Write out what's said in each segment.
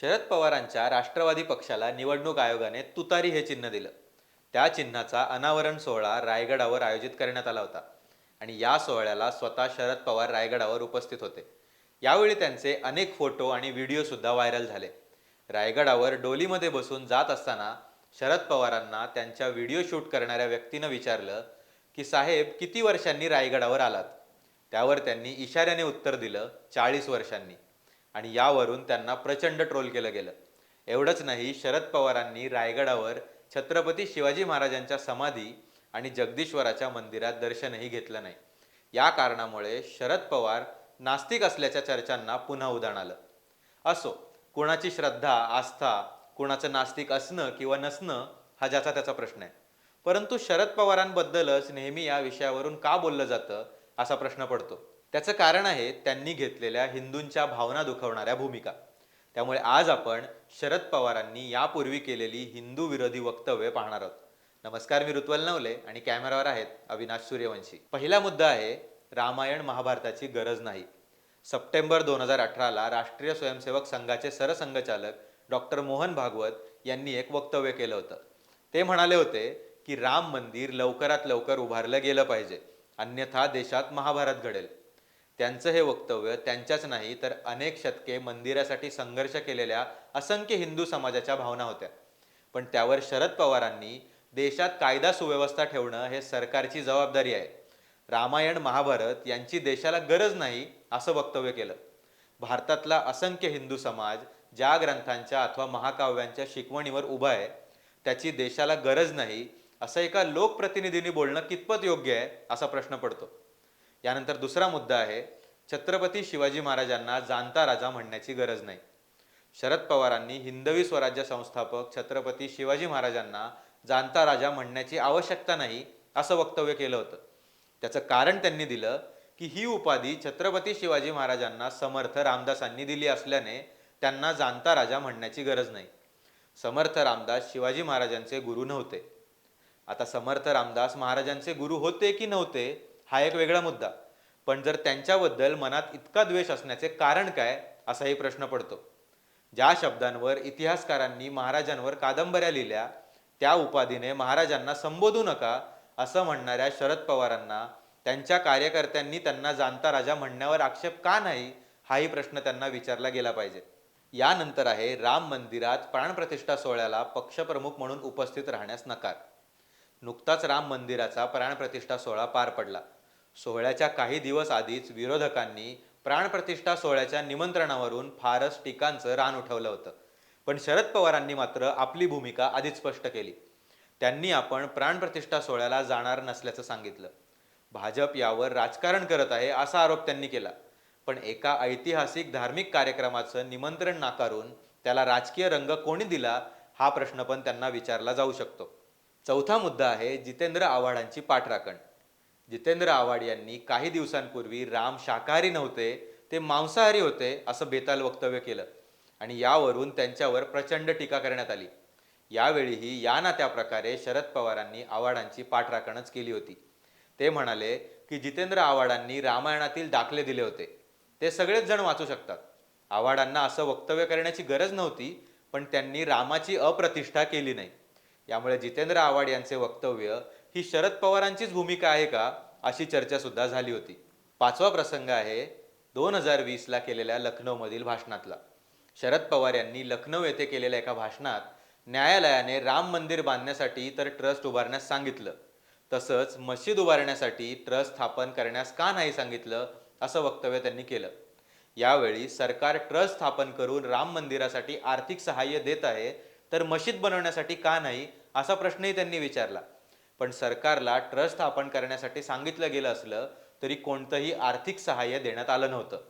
शरद पवारांच्या राष्ट्रवादी पक्षाला निवडणूक आयोगाने तुतारी हे चिन्ह दिलं. त्या चिन्हाचा अनावरण सोहळा रायगडावर आयोजित करण्यात आला होता. आणि या सोहळ्याला स्वतः शरद पवार रायगडावर उपस्थित होते. यावेळी त्यांचे अनेक फोटो आणि व्हिडिओ सुद्धा व्हायरल झाले. रायगडावर डोलीमध्ये बसून जात असताना शरद पवारांना त्यांच्या व्हिडिओ शूट करणाऱ्या व्यक्तीनं विचारलं की साहेब किती वर्षांनी रायगडावर आलात? त्यावर त्यांनी इशाऱ्याने उत्तर दिलं चाळीस वर्षांनी. आणि यावरून त्यांना प्रचंड ट्रोल केलं गेलं. एवढंच नाही शरद पवारांनी रायगडावर छत्रपती शिवाजी महाराजांच्या समाधी आणि जगदीश्वराच्या मंदिरात दर्शनही घेतलं नाही. या कारणामुळे शरद पवार नास्तिक असल्याच्या चर्चांना पुन्हा उदाहरण आलं. असो कुणाची श्रद्धा आस्था कुणाचं नास्तिक असणं किंवा नसणं हा ज्याचा त्याचा प्रश्न आहे. परंतु शरद पवारांबद्दलच नेहमी या विषयावरून का बोललं जातं असा प्रश्न पडतो. त्याचं कारण आहे त्यांनी घेतलेल्या हिंदूंच्या भावना दुखवणाऱ्या भूमिका. त्यामुळे आज आपण शरद पवारांनी यापूर्वी केलेली हिंदू विरोधी वक्तव्य पाहणार आहोत. नमस्कार मी ऋत्वल नवले आणि कॅमेरावर आहेत अविनाश सूर्यवंशी. पहिला मुद्दा आहे रामायण महाभारताची गरज नाही. सप्टेंबर दोन हजार अठराला राष्ट्रीय स्वयंसेवक संघाचे सरसंघचालक डॉक्टर मोहन भागवत यांनी एक वक्तव्य केलं होतं. ते म्हणाले होते की राम मंदिर लवकरात लवकर उभारलं गेलं पाहिजे. अन्यथा देशात महाभारत घडेल. त्यांचं हे वक्तव्य त्यांच्याच नाही तर अनेक शतके मंदिरासाठी संघर्ष केलेल्या असंख्य हिंदू समाजाच्या भावना होत्या. पण त्यावर शरद पवारांनी देशात कायदा सुव्यवस्था ठेवणं हे सरकारची जबाबदारी आहे. रामायण महाभारत यांची देशाला गरज नाही असं वक्तव्य केलं. भारतातला असंख्य हिंदू समाज ज्या ग्रंथांच्या अथवा महाकाव्यांच्या शिकवणीवर उभा आहे त्याची देशाला गरज नाही असं एका लोकप्रतिनिधींनी बोलणं कितपत योग्य आहे असा प्रश्न पडतो. यानंतर दुसरा मुद्दा आहे छत्रपती शिवाजी महाराजांना जाणता राजा म्हणण्याची गरज नाही. शरद पवारांनी हिंदवी स्वराज्य संस्थापक छत्रपती शिवाजी महाराजांना जाणता राजा म्हणण्याची आवश्यकता नाही असं वक्तव्य केलं होतं. त्याचं कारण त्यांनी दिलं की ही उपाधी छत्रपती शिवाजी महाराजांना समर्थ रामदासांनी दिली असल्याने त्यांना जाणता राजा म्हणण्याची गरज नाही. समर्थ रामदास शिवाजी महाराजांचे गुरु नव्हते. आता समर्थ रामदास महाराजांचे गुरु होते की नव्हते हा एक वेगळा मुद्दा. पण जर त्यांच्याबद्दल मनात इतका द्वेष असण्याचे कारण काय असाही प्रश्न पडतो. ज्या शब्दांवर इतिहासकारांनी महाराजांवर कादंबऱ्या लिहिल्या त्या उपाधीने महाराजांना संबोधू नका असं म्हणणाऱ्या शरद पवारांना त्यांच्या कार्यकर्त्यांनी त्यांना जाणता राजा म्हणण्यावर आक्षेप का नाही हाही प्रश्न त्यांना विचारला गेला पाहिजे. यानंतर आहे राम मंदिरात प्राणप्रतिष्ठा सोहळ्याला पक्षप्रमुख म्हणून उपस्थित राहण्यास नकार. नुकताच राम मंदिराचा प्राणप्रतिष्ठा सोहळा पार पडला. सोहळ्याच्या काही दिवस आधीच विरोधकांनी प्राणप्रतिष्ठा सोहळ्याच्या निमंत्रणावरून फारच टीकांचं रान उठवलं होतं. पण शरद पवारांनी मात्र आपली भूमिका आधीच स्पष्ट केली. त्यांनी आपण प्राणप्रतिष्ठा सोहळ्याला जाणार नसल्याचं सांगितलं. भाजप यावर राजकारण करत आहे असा आरोप त्यांनी केला. पण एका ऐतिहासिक धार्मिक कार्यक्रमाचं निमंत्रण नाकारून त्याला राजकीय रंग कोणी दिला हा प्रश्न पण त्यांना विचारला जाऊ शकतो. चौथा मुद्दा आहे जितेंद्र आव्हाडांची पाठराखण. जितेंद्र आव्हाड यांनी काही दिवसांपूर्वी राम शाकाहारी नव्हते ते मांसाहारी होते असं बेताल वक्तव्य केलं. आणि यावरून त्यांच्यावर प्रचंड टीका करण्यात आली. यावेळीही या ना त्या प्रकारे शरद पवारांनी आव्हाडांची पाठराखणच केली होती. ते म्हणाले की जितेंद्र आव्हाडांनी रामायणातील दाखले दिले होते. ते सगळेच जण वाचू शकतात. आव्हाडांना असं वक्तव्य करण्याची गरज नव्हती पण त्यांनी रामाची अप्रतिष्ठा केली नाही. यामुळे जितेंद्र आव्हाड यांचे वक्तव्य ही शरद पवारांचीच भूमिका आहे का अशी चर्चा सुद्धा झाली होती. पाचवा प्रसंग आहे दोन हजार वीसला केलेल्या लखनौमधील भाषणातला. शरद पवार यांनी लखनौ येथे केलेल्या एका भाषणात न्यायालयाने राम मंदिर बांधण्यासाठी तर ट्रस्ट उभारण्यास सांगितलं. तसंच मशीद उभारण्यासाठी ट्रस्ट स्थापन करण्यास का नाही सांगितलं असं वक्तव्य त्यांनी केलं. यावेळी सरकार ट्रस्ट स्थापन करून राम मंदिरासाठी आर्थिक सहाय्य देत आहे तर मशीद बनवण्यासाठी का नाही असा प्रश्नही त्यांनी विचारला. पण सरकारला ट्रस्ट स्थापन करण्यासाठी सांगितलं गेलं असलं तरी कोणतंही आर्थिक सहाय्य देण्यात आलं नव्हतं.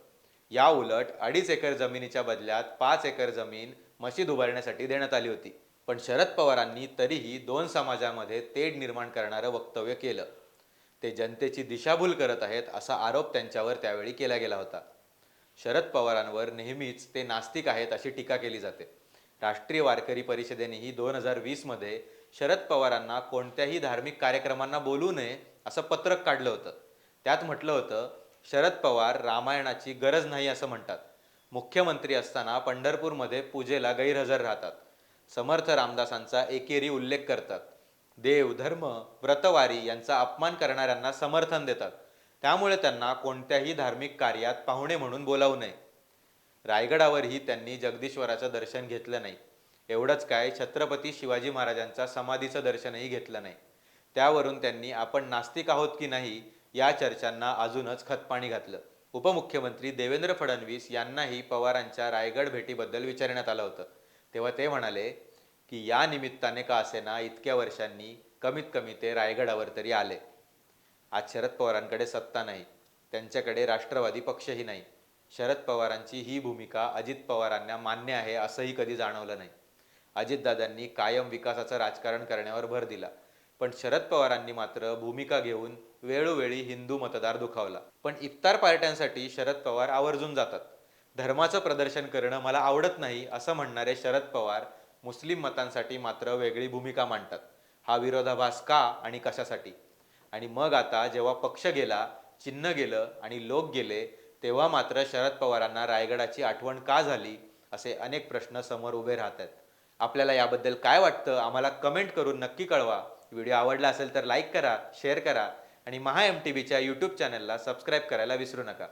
या उलट अडीच एकर जमिनीच्या बदल्यात पाच एकर जमीन मशीद उभारण्यासाठी देण्यात आली होती. पण शरद पवारांनी तरीही दोन समाजामध्ये तेढ निर्माण करणारं वक्तव्य केलं. ते जनतेची दिशाभूल करत आहेत असा आरोप त्यांच्यावर त्यावेळी केला गेला होता. शरद पवारांवर नेहमीच ते नास्तिक आहेत अशी टीका केली जाते. राष्ट्रीय वारकरी परिषदेनेही दोन हजार वीसमध्ये शरद पवारांना कोणत्याही धार्मिक कार्यक्रमांना बोलू नये असं पत्रक काढलं होतं. त्यात म्हटलं होतं शरद पवार रामायणाची गरज नाही असं म्हणतात. मुख्यमंत्री असताना पंढरपूरमध्ये पूजेला गैरहजर राहतात. समर्थ रामदासांचा एकेरी उल्लेख करतात. देव धर्म व्रतवारी यांचा अपमान करणाऱ्यांना समर्थन देतात. त्यामुळे त्यांना कोणत्याही धार्मिक कार्यात पाहुणे म्हणून बोलावू नये. रायगडावरही त्यांनी जगदीश्वराचं दर्शन घेतलं नाही. एवढंच काय छत्रपती शिवाजी महाराजांचा समाधीचं दर्शनही घेतलं नाही. त्यावरून त्यांनी आपण नास्तिक आहोत की नाही या चर्चांना अजूनच खतपाणी घातलं. उपमुख्यमंत्री देवेंद्र फडणवीस यांनाही पवारांच्या रायगड भेटीबद्दल विचारण्यात आलं होतं. तेव्हा ते म्हणाले की या निमित्ताने का असेना इतक्या वर्षांनी कमीत कमी ते रायगडावर तरी आले. आज शरद पवारांकडे सत्ता नाही त्यांच्याकडे राष्ट्रवादी पक्षही नाही. शरद पवारांची ही भूमिका अजित पवारांना मान्य आहे असंही कधी जाणवलं नाही. अजितदादांनी कायम विकासाचं राजकारण करण्यावर भर दिला. पण शरद पवारांनी मात्र भूमिका घेऊन वेळोवेळी हिंदू मतदार दुखावला. पण इफ्तार पार्ट्यांसाठी शरद पवार आवर्जून जातात. धर्माचं प्रदर्शन करणं मला आवडत नाही असं म्हणणारे शरद पवार मुस्लिम मतांसाठी मात्र वेगळी भूमिका मांडतात. हा विरोधाभास का आणि कशासाठी? आणि मग आता जेव्हा पक्ष गेला चिन्ह गेलं आणि लोक गेले तेव्हा मात्र शरद पवारांना रायगडाची आठवण का झाली असे अनेक प्रश्न समोर उभे राहत आहेत. आपल्याला याबद्दल काय वाटतं आम्हाला कमेंट करून नक्की कळवा. व्हिडिओ आवडला असेल तर लाईक करा शेअर करा आणि महा एम टी व्हीच्या यूट्यूब चॅनलला सबस्क्राईब करायला विसरू नका.